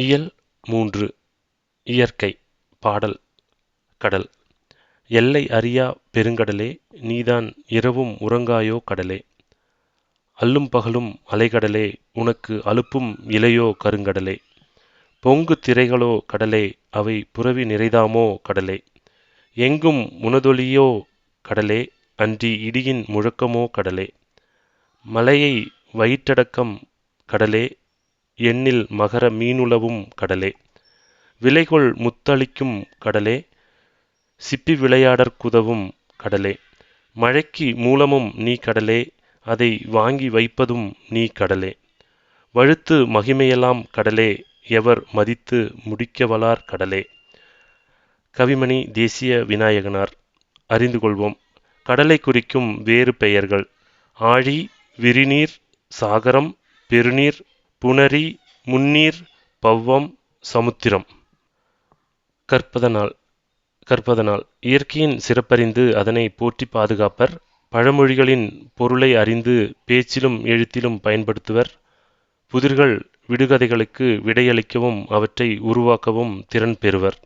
இயல் மூன்று. இயற்கை பாடல் கடல். எல்லை அறியா பெருங்கடலே நீதான் இரவும் உறங்காயோ கடலே. அல்லும் பகலும் அலைகடலே உனக்கு அலுப்பும் இலையோ கருங்கடலே. பொங்கு திரைகளோ கடலே அவை புரவி நிறைதாமோ கடலே. எங்கும் உனதொலியோ கடலே அன்றி இடியின் முழக்கமோ கடலே. மலையை வயிற்றடக்கம் கடலே எண்ணில் மகர மீனுலவும் கடலே. விலைகொள் முத்தளிக்கும் கடலே. சிப்பி விளையாடற்குதவும் கடலே. மழைக்கு மூலமும் நீ கடலே. அதை வாங்கி வைப்பதும் நீ கடலே. வழுத்து மகிமையெல்லாம் கடலே. எவர் மதித்து முடிக்கவலார் கடலே. கவிமணி தேசிய விநாயகனார். அறிந்து கொள்வோம். கடலை குறிக்கும் வேறு பெயர்கள். ஆழி விரிநீர் சாகரம் பெருநீர் புணரி முன்னீர் பவ்வம் சமுத்திரம். கற்பதனால் கற்பதனால். இயற்கையின் சிறப்பறிந்து அதனை போற்றி பாதுகாப்பர். பழமொழிகளின் பொருளை அறிந்து பேச்சிலும் எழுத்திலும் பயன்படுத்துவர். புதிர்கள் விடுகதைகளுக்கு விடையளிக்கவும் அவற்றை உருவாக்கவும் திறன் பெறுவர்.